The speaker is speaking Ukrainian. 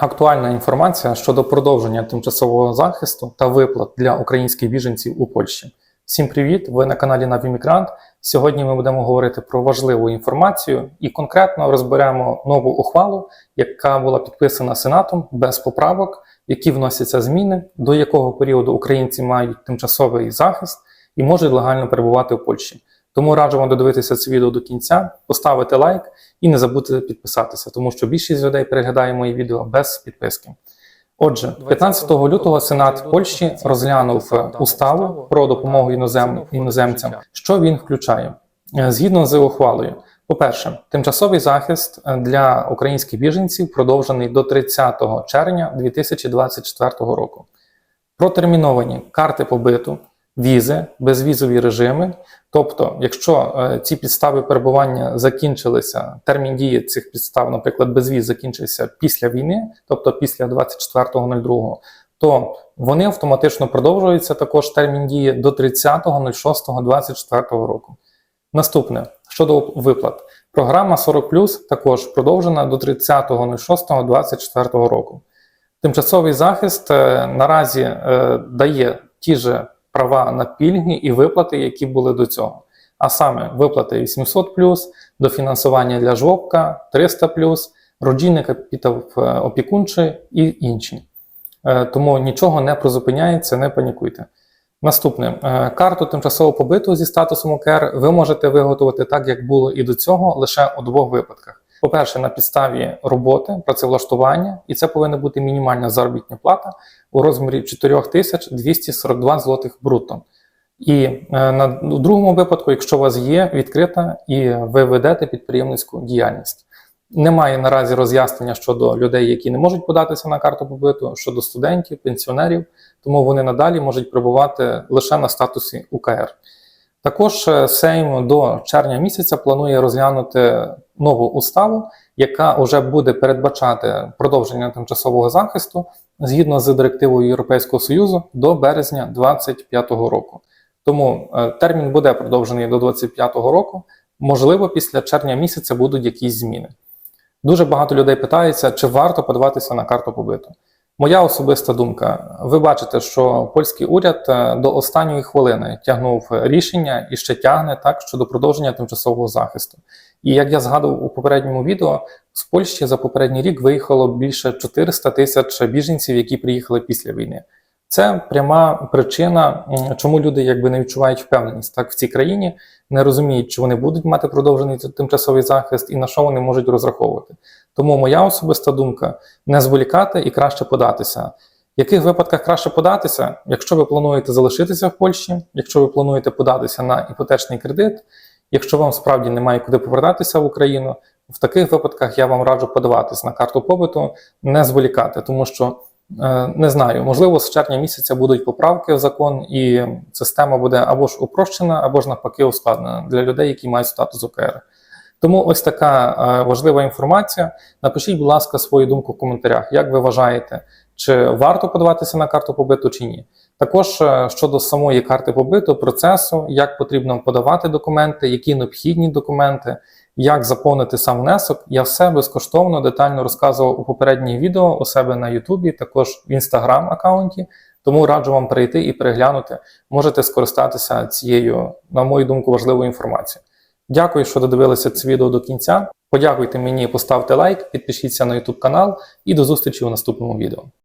Актуальна інформація щодо продовження тимчасового захисту та виплат для українських біженців у Польщі. Всім привіт! Ви на каналі Навімігрант. Сьогодні ми будемо говорити про важливу інформацію і конкретно розберемо нову ухвалу, яка була підписана Сенатом без поправок, які вносяться зміни, до якого періоду українці мають тимчасовий захист і можуть легально перебувати в Польщі. Тому раджу вам додивитися це відео до кінця, поставити лайк і не забудьте підписатися, тому що більшість людей переглядає мої відео без підписки. Отже, 15 лютого Сенат Польщі розглянув уставу про допомогу інозем... іноземцям, що він включає Е, згідно з ухвалою. По-перше, тимчасовий захист е, для українських біженців продовжений до 30 червня 2024 року. Протерміновані карти побиту, візи, безвізові режими. Тобто, якщо е, ці підстави перебування закінчилися, термін дії цих підстав, наприклад, безвіз закінчився після війни, тобто після 24.02, то вони автоматично продовжуються також термін дії до 30.06.24 року. Наступне щодо виплат. Програма 40 також продовжена до 30.06.24 року. Тимчасовий захист е, наразі е, дає ті ж права на пільги і виплати, які були до цього. А саме виплати 800 дофінансування для жовка 300 родинний капітал е, опікунчий і інші. Е, Тому нічого не призупиняється, не панікуйте. Наступне Е, карту тимчасового побиту зі статусом ОКР ви можете виготовити так, як було і до цього, лише у двох випадках. По-перше, на підставі роботи, працевлаштування, і це повинна бути мінімальна заробітна плата у розмірі 4242 злотих брутто. І е, на другому випадку, якщо у вас є відкрита і ви ведете підприємницьку діяльність. Немає наразі роз'яснення щодо людей, які не можуть податися на карту побиту, щодо студентів, пенсіонерів, тому вони надалі можуть перебувати лише на статусі УКР. Також е, Сейм до червня місяця планує розглянути нову уставу, яка вже буде передбачати продовження тимчасового захисту згідно з директивою Європейського Союзу до березня 2025 року. Тому е, термін буде продовжений до 2025 року. Можливо, після червня місяця будуть якісь зміни. Дуже багато людей питається, чи варто подаватися на карту побиту. Моя особиста думка: ви бачите, що польський уряд е, до останньої хвилини тягнув рішення і ще тягне так щодо продовження тимчасового захисту. І як я згадував у попередньому відео, з Польщі за попередній рік виїхало більше 400 тисяч біженців, які приїхали після війни. Це пряма причина, чому люди якби не відчувають впевненість так в цій країні, не розуміють, чи вони будуть мати продовжений тимчасовий захист і на що вони можуть розраховувати. Тому моя особиста думка не зволікати і краще податися. В яких випадках краще податися, якщо ви плануєте залишитися в Польщі, якщо ви плануєте податися на іпотечний кредит, якщо вам справді немає куди повертатися в Україну, в таких випадках я вам раджу подаватись на карту побиту, не зволікати, тому що не знаю, можливо, з червня місяця будуть поправки в закон, і система буде або ж упрощена, або ж навпаки ускладнена для людей, які мають статус ОКР. Тому ось така е, важлива інформація. Напишіть, будь ласка, свою думку в коментарях, як ви вважаєте, чи варто подаватися на карту побиту чи ні. Також е, щодо самої карти побиту, процесу, як потрібно подавати документи, які необхідні документи, як заповнити сам внесок, я все безкоштовно детально розказував у попередніх відео у себе на Ютубі, також в інстаграм аккаунті. Тому раджу вам перейти і переглянути. Можете скористатися цією, на мою думку, важливою інформацією. Дякую, що додивилися це відео до кінця. Подякуйте мені, поставте лайк, підпишіться на YouTube канал і до зустрічі у наступному відео.